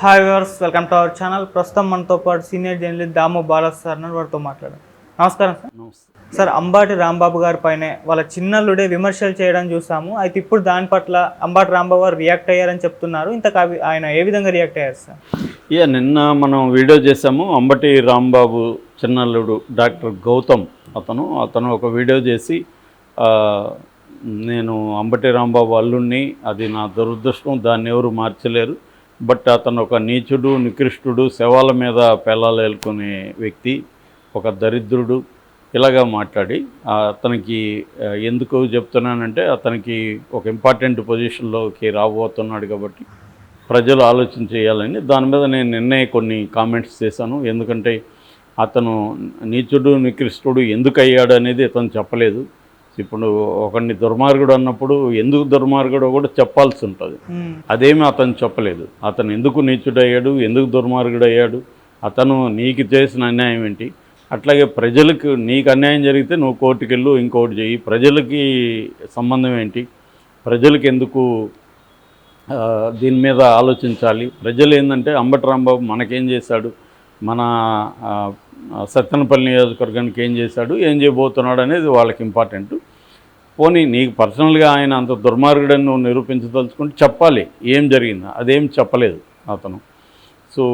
Hi viewers welcome to our channel ప్రస్తుతం మనతో పాటు సీనియర్ జర్నలిస్ట్ దాము బాలాస్ సార్ ఉన్నారు. వారితో మాట్లాడారు నమస్కారం సార్ సార్ అంబాటి రాంబాబు గారి పైనే వాళ్ళ చిన్నల్లుడే విమర్శలు చేయడం చూసాము. అయితే ఇప్పుడు దాని పట్ల అంబాటి రాంబాబు గారు రియాక్ట్ అయ్యారని చెప్తున్నారు. ఇంతకు అవి- ఆయన ఏ విధంగా రియాక్ట్ అయ్యారు సార్ ఇక నిన్న మనం వీడియో చేసాము అంబటి రాంబాబు చిన్నల్లుడు డాక్టర్ గౌతమ్ అతను. అతను ఒక వీడియో చేసి నేను అంబటి రాంబాబు అల్లుణ్ణి అది నా దురదృష్టం దాన్ని ఎవరు మార్చలేరు. బట్ అతను ఒక నీచుడు నికృష్టుడు శవాల మీద పెళ్ళాలు ఏలుకునే వ్యక్తి ఒక దరిద్రుడు. ఇలాగా మాట్లాడి అతనికి ఎందుకు చెప్తున్నానంటే అతనికి ఒక ఇంపార్టెంట్ పొజిషన్లోకి రాబోతున్నాడు కాబట్టి ప్రజలు ఆలోచన చేయాలని. దాని మీద నేను నిన్నే కొన్ని కామెంట్స్ చేశాను. ఎందుకంటే అతను నీచుడు నికృష్టుడు ఎందుకు అయ్యాడు అనేది అతను చెప్పలేదు. ఇప్పుడు ఒకడిని దుర్మార్గుడు అన్నప్పుడు ఎందుకు దుర్మార్గుడో కూడా చెప్పాల్సి ఉంటుంది. అదేమి అతను చెప్పలేదు. అతను ఎందుకు నీచుడయ్యాడు? ఎందుకు దుర్మార్గుడయ్యాడు? అతను నీకు చేసిన అన్యాయం ఏంటి? అట్లాగే ప్రజలకు నీకు అన్యాయం జరిగితే నువ్వు కోర్టుకు వెళ్ళు ఇంకోటి చెయ్యి. ప్రజలకి సంబంధం ఏంటి? ప్రజలకు ఎందుకు దీని మీద ఆలోచించాలి? ప్రజలు ఏంటంటే అంబటి రాంబాబు మనకేం చేశాడు? మన సత్తెనపల్లి నియోజకవర్గానికి ఏం చేశాడు? ఏం చేయబోతున్నాడు అనేది వాళ్ళకి ఇంపార్టెంట్ పోనీ నీకు పర్సనల్గా ఆయన అంత దుర్మార్గుడని నువ్వు నిరూపించదలుచుకుంటే చెప్పాలి. ఏం జరిగింది? అదేం చెప్పలేదు అతను. సో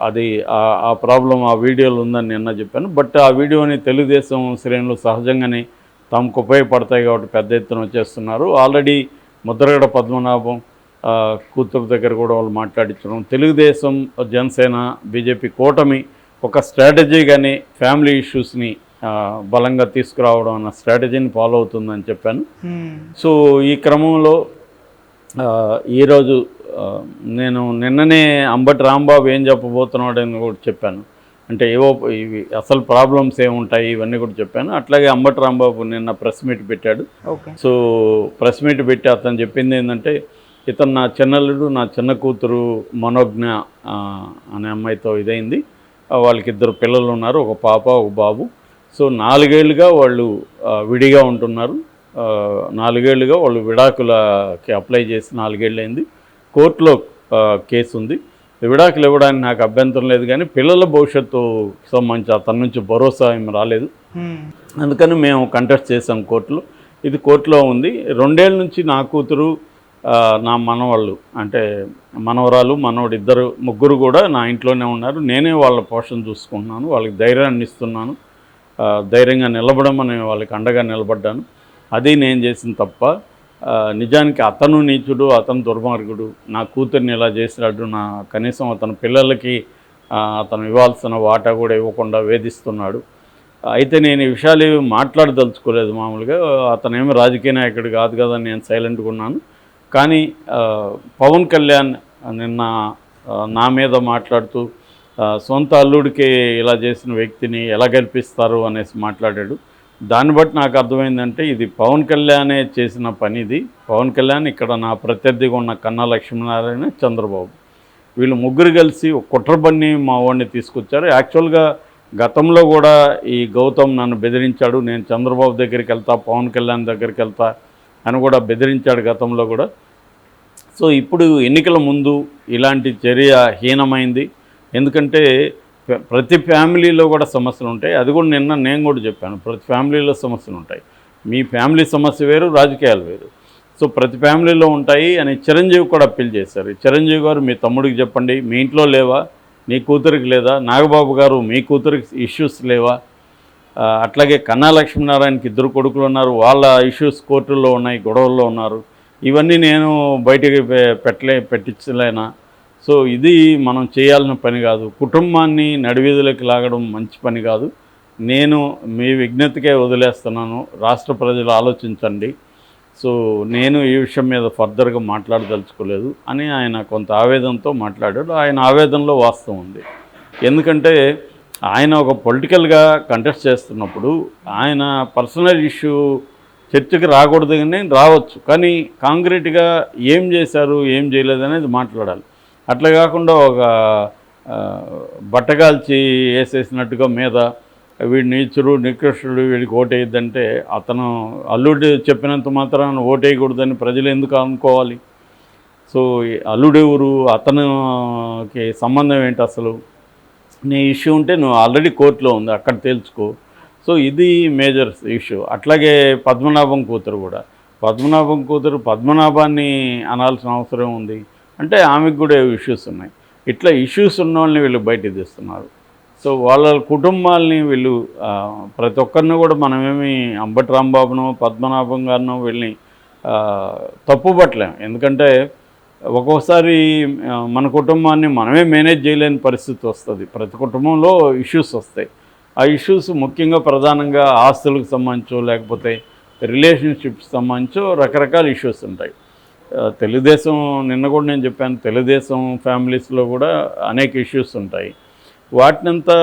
అది ఆ- ప్రాబ్లం ఆ వీడియోలో ఉందని నిన్న చెప్పాను. బట్ ఆ వీడియోని తెలుగుదేశం శ్రేణులు సహజంగానే తమకు ఉపయోగపడతాయి కాబట్టి పెద్ద ఎత్తున వచ్చేస్తున్నారు. ఆల్రెడీ ముద్రగడ పద్మనాభం కూతురు దగ్గర కూడా వాళ్ళు మాట్లాడించడం తెలుగుదేశం జనసేన బీజేపీ కూటమి ఒక స్ట్రాటజీగానే ఫ్యామిలీ ఇష్యూస్ని బలంగా తీసుకురావడం అన్న స్ట్రాటజీని ఫాలో అవుతుందని చెప్పాను. సో ఈ క్రమంలో ఈరోజు నేను నిన్ననే అంబటి రాంబాబు ఏం చెప్పబోతున్నాడని కూడా చెప్పాను. అంటే ఏవో ఇవి అసలు ప్రాబ్లమ్స్ ఏముంటాయి ఇవన్నీ కూడా చెప్పాను. అట్లాగే అంబటి రాంబాబు నిన్న ప్రెస్ మీట్ పెట్టాడు. సో ప్రెస్ మీట్ పెట్టి అతను చెప్పింది ఏంటంటే ఇతను నా చిన్నల్లుడు నా చిన్న కూతురు మనోజ్ఞ అనే అమ్మాయితో ఇదైంది. ఆ, వాళ్ళకి ఇద్దరు పిల్లలు ఉన్నారు ఒక పాప ఒక బాబు. సో నాలుగేళ్ళుగా వాళ్ళు విడిగా ఉంటున్నారు. నాలుగేళ్ళుగా వాళ్ళు విడాకులకి అప్లై చేసి నాలుగేళ్ళు అయింది కోర్టులో కేసు ఉంది విడాకులు ఇవ్వడానికి నాకు అభ్యంతరం లేదు కానీ పిల్లల భవిష్యత్తు సంబంధించి అతని నుంచి భరోసా ఏమి రాలేదు. అందుకని మేము కంటెస్ట్ చేసాం కోర్టులో. ఇది కోర్టులో ఉంది. రెండేళ్ళ నుంచి నా కూతురు నా మనవాళ్ళు అంటే మనవరాలు మనవడు ఇద్దరు ముగ్గురు కూడా నా ఇంట్లోనే ఉన్నారు. నేనే వాళ్ళ పోషణ చూసుకుంటున్నాను. వాళ్ళకి ధైర్యాన్ని ఇస్తున్నాను. ధైర్యంగా నిలబడమని వాళ్ళకి అండగా నిలబడ్డాను. అది నేను చేసిన తప్ప నిజానికి అతను నీచుడు అతను దుర్మార్గుడు నా కూతుర్ని ఇలా చేసినాడు నా కనీసం అతని పిల్లలకి అతను ఇవ్వాల్సిన వాటా కూడా ఇవ్వకుండా వేధిస్తున్నాడు. అయితే నేను ఈ విషయాలు ఏమి మాట్లాడదలుచుకోలేదు మామూలుగా. అతను ఏమి రాజకీయ నాయకుడు కాదు కదా అని నేను సైలెంట్గా ఉన్నాను. కానీ పవన్ కళ్యాణ్ నిన్న నా మీద మాట్లాడుతూ సొంత అల్లుడికి ఇలా చేసిన వ్యక్తిని ఎలా గెలిపిస్తారు అనేసి మాట్లాడాడు. దాన్ని బట్టి నాకు అర్థమైందంటే ఇది పవన్ కళ్యాణే చేసిన పని ఇది పవన్ కళ్యాణ్ ఇక్కడ నా ప్రత్యర్థిగా ఉన్న కన్నా లక్ష్మీనారాయణ చంద్రబాబు. వీళ్ళు ముగ్గురు కలిసి ఒక కుట్రబన్ని మా వాడిని తీసుకొచ్చారు. యాక్చువల్గా గతంలో కూడా ఈ గౌతమ్ నన్ను బెదిరించాడు. నేను చంద్రబాబు దగ్గరికి వెళ్తా పవన్ కళ్యాణ్ దగ్గరికి వెళ్తా అని కూడా బెదిరించాడు గతంలో కూడా. సో ఇప్పుడు ఎన్నికల ముందు ఇలాంటి చర్య హీనమైంది. ఎందుకంటే ప్రతి ఫ్యామిలీలో కూడా సమస్యలు ఉంటాయి. అది కూడా నిన్న నేను కూడా చెప్పాను. ప్రతి ఫ్యామిలీలో సమస్యలు ఉంటాయి. మీ ఫ్యామిలీ సమస్య వేరు రాజకీయాలు వేరు. సో ప్రతి ఫ్యామిలీలో ఉంటాయి అని చిరంజీవి కూడా అప్పీల్ చేశారు. చిరంజీవి గారు మీ తమ్ముడికి చెప్పండి. మీ ఇంట్లో లేవా? మీ కూతురికి లేదా? నాగబాబు గారు మీ కూతురికి ఇష్యూస్ లేవా? అట్లాగే కన్నా లక్ష్మీనారాయణకి ఇద్దరు కొడుకులు ఉన్నారు. వాళ్ళ ఇష్యూస్ కోర్టుల్లో ఉన్నాయి గొడవల్లో ఉన్నారు. ఇవన్నీ నేను బయటికి పె- పెట్టలే పెట్టించలేనా? సో ఇది మనం చేయాల్సిన పని కాదు. కుటుంబాన్ని నడివీధులకు లాగడం మంచి పని కాదు. నేను మీ విజ్ఞతకే వదిలేస్తున్నాను. రాష్ట్ర ప్రజలు ఆలోచించండి. సో నేను ఈ విషయం మీద ఫర్దర్గా మాట్లాడదలుచుకోలేదు అని ఆయన కొంత ఆవేదనతో మాట్లాడాడు. ఆయన ఆవేదనలో వాస్తవం ఉంది. ఎందుకంటే ఆయన ఒక పొలిటికల్గా కంటెస్ట్ చేస్తున్నప్పుడు ఆయన పర్సనల్ ఇష్యూ చర్చకి రాకూడదు కానీ రావచ్చు. కానీ కాంక్రీట్గా ఏం చేశారు ఏం చేయలేదు అనేది మాట్లాడాలి. అట్లా కాకుండా ఒక బట్టగాల్చి వేసేసినట్టుగా మీద వీడు నీచుడు నికృష్టుడు వీడికి ఓటేయద్దంటే అతను అల్లుడు చెప్పినంత మాత్రాన ఓటేయకూడదని ప్రజలు ఎందుకు అనుకోవాలి? సో ఈ అల్లుడెవరు? అతనికి సంబంధం ఏంటి అసలు? నీ ఇష్యూ ఉంటే నువ్వు ఆల్రెడీ కోర్టులో ఉంది అక్కడ తేల్చుకో. సో ఇది మేజర్ ఇష్యూ. అట్లాగే పద్మనాభం కూతురు కూడా. పద్మనాభం కూతురు పద్మనాభాన్ని అనాల్సిన అవసరం ఉంది. అంటే ఆమెకు కూడా ఇష్యూస్ ఉన్నాయి. ఇట్లా ఇష్యూస్ ఉన్న వాళ్ళని వీళ్ళు బయటకు తీస్తున్నారు. సో వాళ్ళ కుటుంబాలని వీళ్ళు ప్రతి ఒక్కరిని కూడా మనమేమి అంబటి రాంబాబును పద్మనాభం గారును వీళ్ళని ఆ, తప్పుపట్టలేం. ఎందుకంటే ఒక్కోసారి మన కుటుంబాన్ని మనమే మేనేజ్ చేయలేని పరిస్థితి వస్తుంది. ప్రతి కుటుంబంలో ఇష్యూస్ వస్తాయి. ఆ ఇష్యూస్ ముఖ్యంగా ప్రధానంగా ఆస్తులకు సంబంధించో లేకపోతే రిలేషన్షిప్స్ సంబంధించో రకరకాల ఇష్యూస్ ఉంటాయి. తెలుగుదేశం నిన్న కూడా నేను చెప్పాను తెలుగుదేశం ఫ్యామిలీస్లో కూడా అనేక ఇష్యూస్ ఉంటాయి. వాటినంతా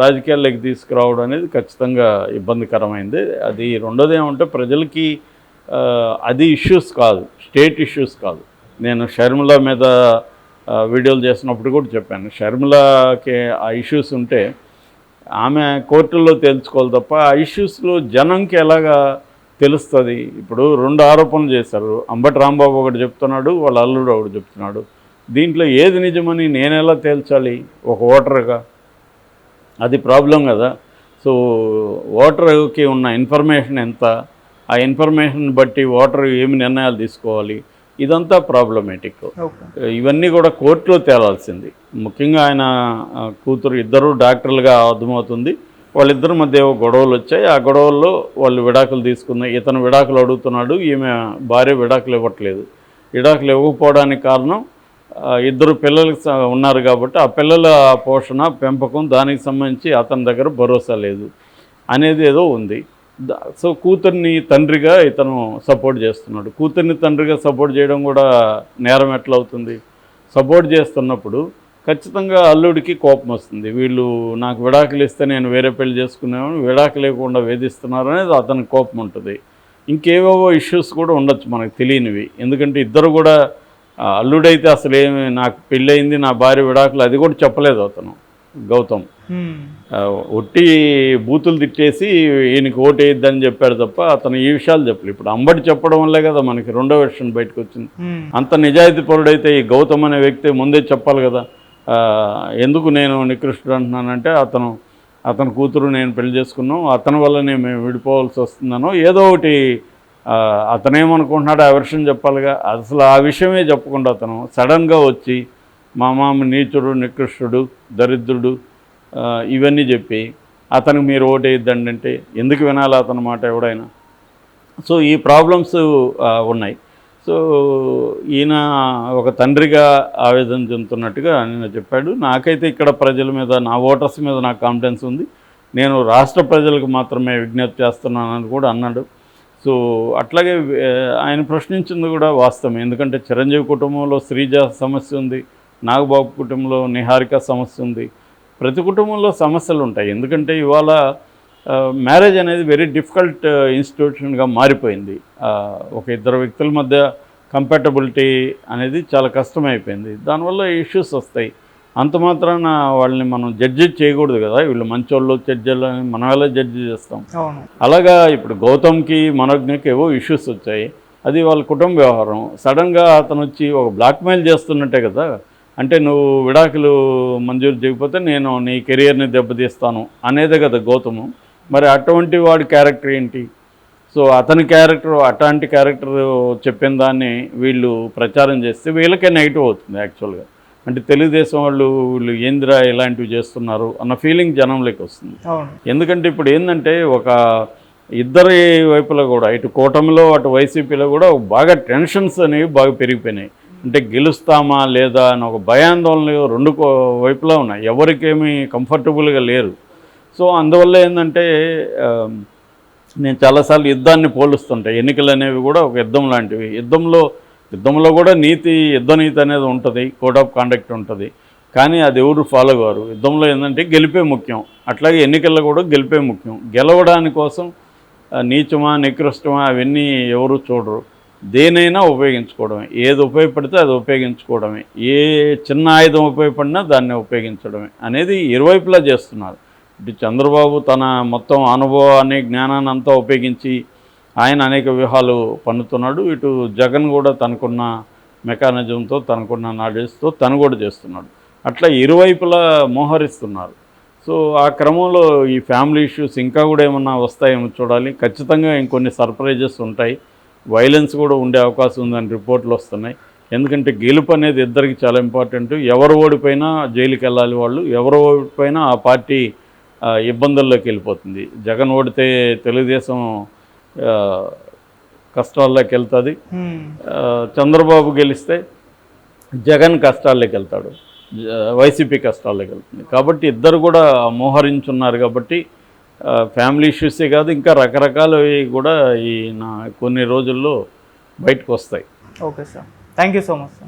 రాజకీయాల్లోకి తీసుకురావడం అనేది ఖచ్చితంగా ఇబ్బందికరమైంది. అది రెండోది ఏమంటే ప్రజలకి అది ఇష్యూస్ కాదు స్టేట్ ఇష్యూస్ కాదు. నేను షర్మిల మీద వీడియోలు చేసినప్పుడు కూడా చెప్పాను. షర్మిలకి ఆ ఇష్యూస్ ఉంటే ఆమె కోర్టుల్లో తేల్చుకోవాలి తప్ప ఆ ఇష్యూస్లో జనంకి ఎలాగా తెలుస్తుంది. ఇప్పుడు రెండు ఆరోపణలు చేశారు. అంబటి రాంబాబు ఒకటి చెప్తున్నాడు వాళ్ళ అల్లుడు ఒకటి చెప్తున్నాడు. దీంట్లో ఏది నిజమని నేను ఎలా తేల్చాలి? ఒక ఓటర్గా? అది ప్రాబ్లం కదా. సో ఓటర్కి ఉన్న ఇన్ఫర్మేషన్ ఎంత? ఆ ఇన్ఫర్మేషన్ బట్టి ఓటర్ ఏమి నిర్ణయాలు తీసుకోవాలి? ఇదంతా ప్రాబ్లమేటిక్. ఇవన్నీ కూడా కోర్టులో తేలాల్సింది. ముఖ్యంగా ఆయన కూతురు ఇద్దరు డాక్టర్లుగా అర్థమవుతుంది. వాళ్ళిద్దరి మధ్య గొడవలు వచ్చాయి. ఆ గొడవల్లో వాళ్ళు విడాకులు తీసుకున్నాయి ఇతను విడాకులు అడుగుతున్నాడు ఈమె భార్య విడాకులు ఇవ్వట్లేదు. విడాకులు ఇవ్వకపోవడానికి కారణం ఇద్దరు పిల్లలు ఉన్నారు కాబట్టి ఆ పిల్లల పోషణ పెంపకం దానికి సంబంధించి అతని దగ్గర భరోసా లేదు అనేది ఏదో ఉంది. సో కూతుర్ని తండ్రిగా ఇతను సపోర్ట్ చేస్తున్నాడు. కూతుర్ని తండ్రిగా సపోర్ట్ చేయడం కూడా నేరం ఎట్లా అవుతుంది? సపోర్ట్ చేస్తున్నప్పుడు ఖచ్చితంగా అల్లుడికి కోపం వస్తుంది. వీళ్ళు నాకు విడాకులు ఇస్తే నేను వేరే పెళ్ళి చేసుకున్నాను విడాకులు లేకుండా వేధిస్తున్నారు అనేది అతనికి కోపం ఉంటుంది. ఇంకేవేవో ఇష్యూస్ కూడా ఉండొచ్చు మనకు తెలియనివి. ఎందుకంటే ఇద్దరు కూడా అల్లుడైతే అసలు ఏమి నాకు పెళ్ళయింది నా భార్య విడాకులు అది కూడా చెప్పలేదు అతను గౌతమ్. ఒట్టి బూతులు తిట్టేసి ఈయనకి ఓటేయద్దని చెప్పాడు తప్ప అతను ఈ విషయాలు చెప్పలేదు. ఇప్పుడు అంబటి చెప్పడం వల్లే కదా మనకి రెండో వెర్షన్ బయటకు వచ్చింది. అంత నిజాయితీ పరుడైతే ఈ గౌతమ్ అనే వ్యక్తి ముందే చెప్పాలి కదా. ఎందుకు నేను నికృష్టుడు అంటున్నానంటే అతను అతని కూతురు నేను పెళ్ళి చేసుకున్నాం అతని వల్లనే మేము విడిపోవాల్సి వస్తుందనో ఏదో ఒకటి అతనేమనుకుంటున్నాడు ఆ విషయం చెప్పాలిగా. అసలు ఆ విషయమే చెప్పకుండా అతను సడన్గా వచ్చి మా మామ నీచుడు నికృష్టుడు దరిద్రుడు ఇవన్నీ చెప్పి అతనికి మీరు ఓటేయద్దండి అంటే ఎందుకు వినాలి అతని మాట ఎవడైనా? సో ఈ ప్రాబ్లమ్స్ ఉన్నాయి. సో ఈయన ఒక తండ్రిగా ఆవేదన చెందుతున్నట్టుగా నిన్న చెప్పాడు. నాకైతే ఇక్కడ ప్రజల మీద నా ఓటర్స్ మీద నాకు కాన్ఫిడెన్స్ ఉంది. నేను రాష్ట్ర ప్రజలకు మాత్రమే విజ్ఞప్తి చేస్తున్నానని కూడా అన్నాడు. సో అట్లాగే ఆయన ప్రశ్నించింది కూడా వాస్తవం. ఎందుకంటే చిరంజీవి కుటుంబంలో శ్రీజ సమస్య ఉంది నాగబాబు కుటుంబంలో నిహారిక సమస్య ఉంది. ప్రతి కుటుంబంలో సమస్యలు ఉంటాయి. ఎందుకంటే ఇవాళ మ్యారేజ్ అనేది వెరీ డిఫికల్ట్ ఇన్స్టిట్యూషన్గా మారిపోయింది. ఒక ఇద్దరు వ్యక్తుల మధ్య కంపాటబిలిటీ అనేది చాలా కష్టమైపోయింది. దానివల్ల ఇష్యూస్ వస్తాయి. అంత మాత్రాన వాళ్ళని మనం జడ్జి చేయకూడదు కదా. వీళ్ళు మంచోళ్ళు చెడ్జోళ్ళు అని మనం ఎలా జడ్జి చేస్తాం. అలాగా ఇప్పుడు గౌతమ్కి మనోజ్ఞకి ఏవో ఇష్యూస్ వచ్చాయి. అది వాళ్ళ కుటుంబ వ్యవహారం. సడన్గా అతను వచ్చి ఒక బ్లాక్మెయిల్ చేస్తున్నట్టే కదా. అంటే నువ్వు విడాకులు మంజూరు చేయకపోతే నేను నీ కెరియర్ని దెబ్బతీస్తాను అనేదే కదా గౌతము. మరి అటువంటి వాడి క్యారెక్టర్ ఏంటి? సో అతని క్యారెక్టర్ అట్లాంటి క్యారెక్టర్ చెప్పిన దాన్ని వీళ్ళు ప్రచారం చేస్తే వీళ్ళకే నెగిటివ్ అవుతుంది యాక్చువల్గా. అంటే తెలుగుదేశం వాళ్ళు వీళ్ళు ఏందిరా ఇలాంటివి చేస్తున్నారు అన్న ఫీలింగ్ జనంలోకి వస్తుంది. ఎందుకంటే ఇప్పుడు ఏంటంటే ఒక ఇద్దరి వైపులో కూడా ఇటు కూటమిలో అటు వైసీపీలో కూడా బాగా టెన్షన్స్ అనేవి బాగా పెరిగిపోయినాయి. అంటే గెలుస్తామా లేదా అని ఒక భయాందోళనలు రెండు వైపులా ఉన్నాయి. ఎవరికేమీ కంఫర్టబుల్గా లేరు. సో అందువల్ల ఏంటంటే నేను చాలాసార్లు యుద్ధాన్ని పోలుస్తుంటాయి ఎన్నికలు అనేవి కూడా ఒక యుద్ధం లాంటివి. యుద్ధంలో యుద్ధంలో కూడా నీతి యుద్ధ నీతి అనేది ఉంటుంది. కోడ్ ఆఫ్ కాండక్ట్ ఉంటుంది. కానీ అది ఎవరు ఫాలో కారు. యుద్ధంలో ఏంటంటే గెలిపే ముఖ్యం. అట్లాగే ఎన్నికల్లో కూడా గెలిపే ముఖ్యం. గెలవడాని కోసం నీచమా నికృష్టమా అవన్నీ ఎవరు చూడరు. దేనైనా ఉపయోగించుకోవడమే. ఏది ఉపయోగపడితే అది ఉపయోగించుకోవడమే. ఏ చిన్న ఆయుధం ఉపయోగపడినా దాన్ని ఉపయోగించడమే. అనేది ఇరువైపులా చేస్తున్నారు. ఇటు చంద్రబాబు తన మొత్తం అనుభవాన్ని జ్ఞానాన్ని అంతా ఉపయోగించి ఆయన అనేక వ్యూహాలు పన్నుతున్నాడు ఇటు జగన్ కూడా తనకున్న మెకానిజంతో తనకున్న నాలెడ్జ్తో తను కూడా చేస్తున్నాడు. అట్లా ఇరువైపులా మోహరిస్తున్నారు. సో ఆ క్రమంలో ఈ ఫ్యామిలీ ఇష్యూస్ ఇంకా కూడా ఏమన్నా వస్తాయేమో చూడాలి. ఖచ్చితంగా ఇంకొన్ని సర్ప్రైజెస్ ఉంటాయి. వైలెన్స్ కూడా ఉండే అవకాశం ఉందని రిపోర్ట్లు వస్తున్నాయి. ఎందుకంటే గెలుపు అనేది ఇద్దరికి చాలా ఇంపార్టెంట్. ఎవరు ఓడిపోయినా జైలుకి వెళ్ళాలి వాళ్ళు. ఎవరు ఓడిపోయినా ఆ పార్టీ ఇబ్బందుల్లోకి వెళ్ళిపోతుంది. జగన్ ఓడితే తెలుగుదేశం కష్టాల్లోకి వెళ్తుంది. చంద్రబాబు గెలిస్తే జగన్ కష్టాల్లోకి వెళ్తాడు. వైసీపీ కష్టాల్లోకి వెళ్తుంది. కాబట్టి ఇద్దరు కూడా మోహరించున్నారు కాబట్టి ఫ్యామిలీ ఇష్యూసే కాదు ఇంకా రకరకాలవి కూడా ఈ నా కొన్ని రోజుల్లో బయటకు వస్తాయి. Okay sir. Thank you so much sir.